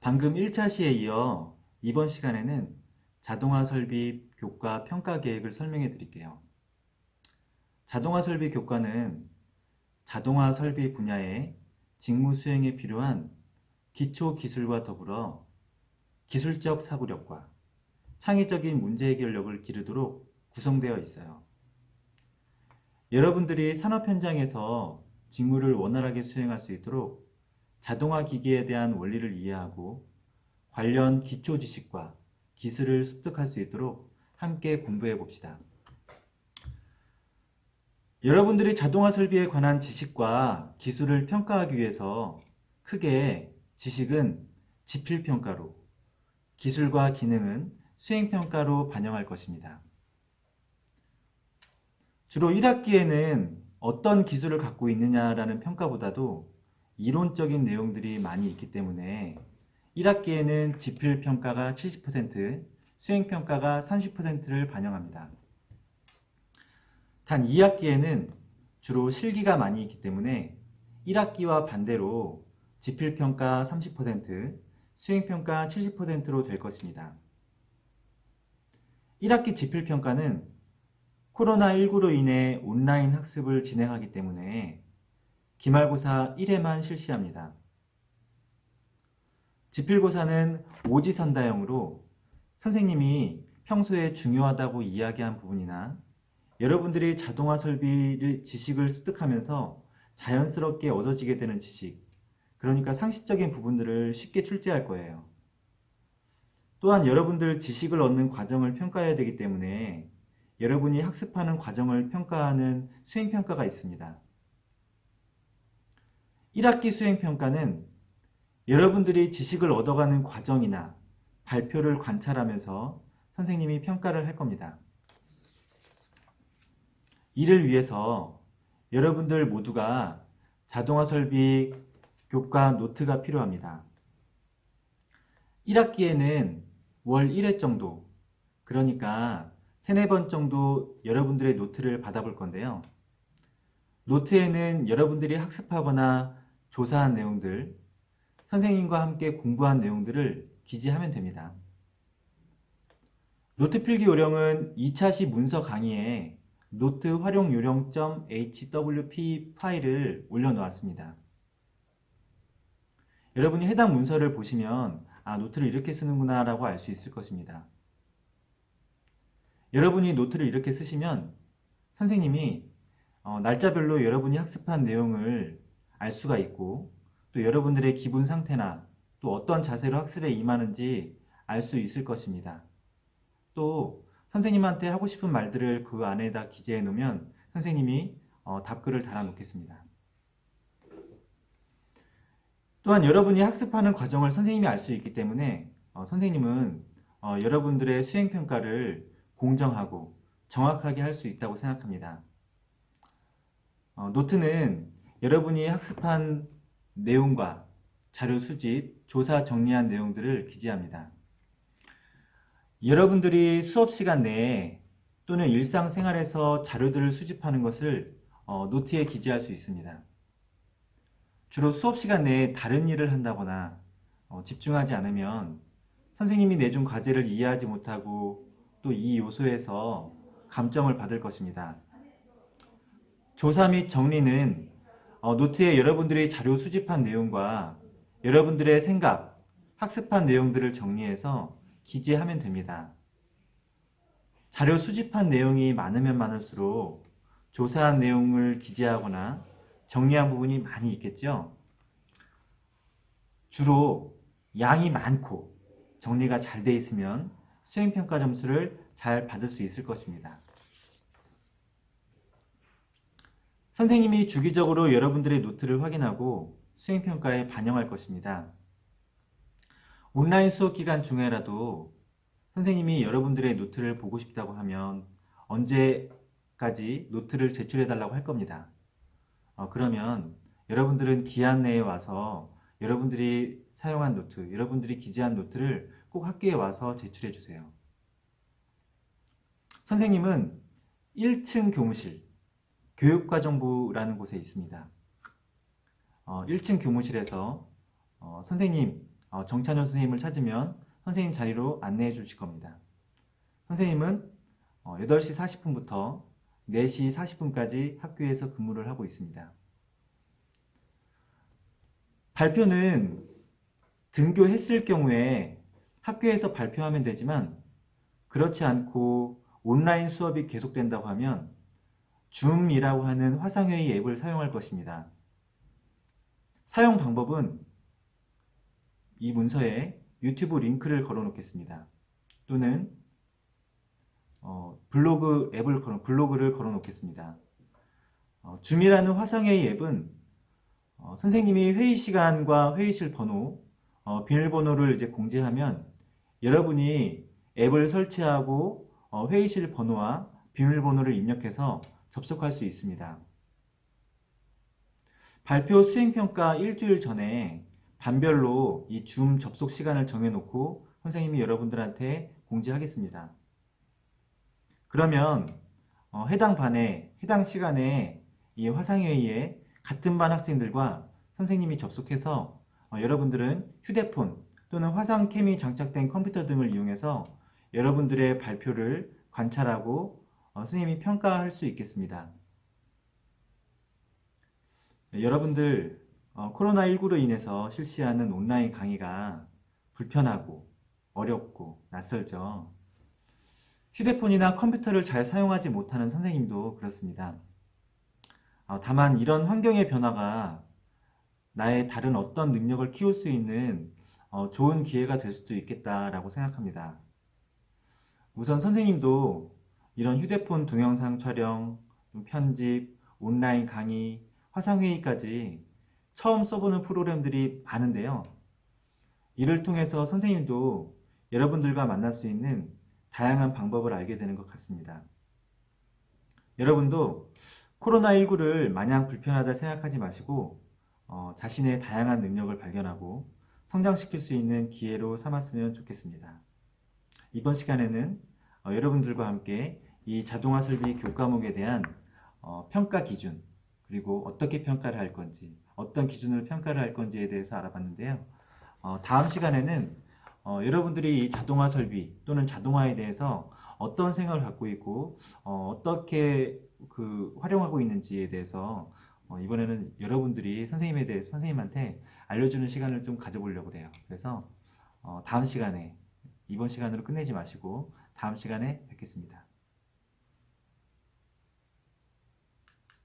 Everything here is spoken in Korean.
방금 1차 시에 이어 이번 시간에는 자동화 설비 교과 평가 계획을 설명해 드릴게요. 자동화 설비 교과는 자동화 설비 분야의 직무 수행에 필요한 기초 기술과 더불어 기술적 사고력과 창의적인 문제 해결력을 기르도록 구성되어 있어요. 여러분들이 산업 현장에서 직무를 원활하게 수행할 수 있도록 자동화 기기에 대한 원리를 이해하고 관련 기초 지식과 기술을 습득할 수 있도록 함께 공부해 봅시다. 여러분들이 자동화 설비에 관한 지식과 기술을 평가하기 위해서 크게 지식은 지필평가로, 기술과 기능은 수행평가로 반영할 것입니다. 주로 1학기에는 어떤 기술을 갖고 있느냐라는 평가보다도 이론적인 내용들이 많이 있기 때문에 1학기에는 지필 평가가 70%, 수행 평가가 30%를 반영합니다. 단 2학기에는 주로 실기가 많이 있기 때문에 1학기와 반대로 지필 평가 30%, 수행 평가 70%로 될 것입니다. 1학기 지필 평가는 코로나19로 인해 온라인 학습을 진행하기 때문에 기말고사 1회만 실시합니다. 지필고사는 오지선다형으로 선생님이 평소에 중요하다고 이야기한 부분이나 여러분들이 자동화 설비 지식을 습득하면서 자연스럽게 얻어지게 되는 지식, 그러니까 상식적인 부분들을 쉽게 출제할 거예요. 또한 여러분들 지식을 얻는 과정을 평가해야 되기 때문에 여러분이 학습하는 과정을 평가하는 수행평가가 있습니다. 1학기 수행평가는 여러분들이 지식을 얻어가는 과정이나 발표를 관찰하면서 선생님이 평가를 할 겁니다. 이를 위해서 여러분들 모두가 자동화 설비 교과 노트가 필요합니다. 1학기에는 월 1회 정도, 그러니까 3, 4번 정도 여러분들의 노트를 받아볼 건데요. 노트에는 여러분들이 학습하거나 조사한 내용들, 선생님과 함께 공부한 내용들을 기재하면 됩니다. 노트 필기 요령은 2차 시 문서 강의에 노트 활용 요령.hwp 파일을 올려놓았습니다. 여러분이 해당 문서를 보시면 아 노트를 이렇게 쓰는구나 라고 알 수 있을 것입니다. 여러분이 노트를 이렇게 쓰시면 선생님이 어, 날짜별로 여러분이 학습한 내용을 알 수가 있고 또 여러분들의 기분 상태나 또 어떤 자세로 학습에 임하는지 알 수 있을 것입니다. 또 선생님한테 하고 싶은 말들을 그 안에다 기재해 놓으면 선생님이 어, 답글을 달아 놓겠습니다. 또한 여러분이 학습하는 과정을 선생님이 알 수 있기 때문에 어, 선생님은 어, 여러분들의 수행평가를 공정하고 정확하게 할 수 있다고 생각합니다. 어, 노트는 여러분이 학습한 내용과 자료 수집, 조사 정리한 내용들을 기재합니다. 여러분들이 수업 시간 내에 또는 일상생활에서 자료들을 수집하는 것을 어, 노트에 기재할 수 있습니다. 주로 수업 시간 내에 다른 일을 한다거나 어, 집중하지 않으면 선생님이 내준 과제를 이해하지 못하고 또 이 요소에서 감점을 받을 것입니다. 조사 및 정리는 어, 노트에 여러분들이 자료 수집한 내용과 여러분들의 생각, 학습한 내용들을 정리해서 기재하면 됩니다. 자료 수집한 내용이 많으면 많을수록 조사한 내용을 기재하거나 정리한 부분이 많이 있겠죠. 주로 양이 많고 정리가 잘 돼 있으면 수행평가 점수를 잘 받을 수 있을 것입니다. 선생님이 주기적으로 여러분들의 노트를 확인하고 수행평가에 반영할 것입니다. 온라인 수업 기간 중에라도 선생님이 여러분들의 노트를 보고 싶다고 하면 언제까지 노트를 제출해 달라고 할 겁니다. 어, 그러면 여러분들은 기한 내에 와서 여러분들이 사용한 노트, 여러분들이 기재한 노트를 꼭 학교에 와서 제출해 주세요. 선생님은 1층 교무실, 교육과정부라는 곳에 있습니다. 어, 1층 교무실에서 어, 선생님 어, 정찬현 선생님을 찾으면 선생님 자리로 안내해 주실 겁니다. 선생님은 어, 8시 40분부터 4시 40분까지 학교에서 근무를 하고 있습니다. 발표는 등교했을 경우에 학교에서 발표하면 되지만 그렇지 않고 온라인 수업이 계속된다고 하면 줌이라고 하는 화상회의 앱을 사용할 것입니다. 사용 방법은 이 문서에 유튜브 링크를 걸어 놓겠습니다. 또는 어, 블로그 앱을 걸어, 블로그를 걸어 놓겠습니다. 어, 줌이라는 화상회의 앱은 어, 선생님이 회의 시간과 회의실 번호, 어, 비밀번호를 이제 공지하면 여러분이 앱을 설치하고 어, 회의실 번호와 비밀번호를 입력해서 접속할 수 있습니다. 발표 수행평가 일주일 전에 반별로 이 줌 접속 시간을 정해놓고 선생님이 여러분들한테 공지하겠습니다. 그러면 어, 해당 반에 해당 시간에 이 화상회의에 같은 반 학생들과 선생님이 접속해서 어, 여러분들은 휴대폰 또는 화상캠이 장착된 컴퓨터 등을 이용해서 여러분들의 발표를 관찰하고 어, 선생님이 평가할 수 있겠습니다. 네, 여러분들 어, 코로나19로 인해서 실시하는 온라인 강의가 불편하고 어렵고 낯설죠. 휴대폰이나 컴퓨터를 잘 사용하지 못하는 선생님도 그렇습니다. 어, 다만 이런 환경의 변화가 나의 다른 어떤 능력을 키울 수 있는 어, 좋은 기회가 될 수도 있겠다라고 생각합니다. 우선 선생님도 이런 휴대폰 동영상 촬영, 편집, 온라인 강의, 화상회의까지 처음 써보는 프로그램들이 많은데요. 이를 통해서 선생님도 여러분들과 만날 수 있는 다양한 방법을 알게 되는 것 같습니다. 여러분도 코로나19를 마냥 불편하다 생각하지 마시고 어, 자신의 다양한 능력을 발견하고 성장시킬 수 있는 기회로 삼았으면 좋겠습니다. 이번 시간에는 어, 여러분들과 함께 이 자동화 설비 교과목에 대한 어, 평가 기준 그리고 어떻게 평가를 할 건지 어떤 기준으로 평가를 할 건지에 대해서 알아봤는데요. 어, 다음 시간에는 어, 여러분들이 이 자동화 설비 또는 자동화에 대해서 어떤 생각을 갖고 있고 어, 떻게 그 활용하고 있는지에 대해서 어, 이번에는 여러분들이 선생님에 대해 선생님한테 알려주는 시간을 좀 가져보려고 해요. 그래서 어, 다음 시간에 이번 시간으로 끝내지 마시고 다음 시간에 뵙겠습니다.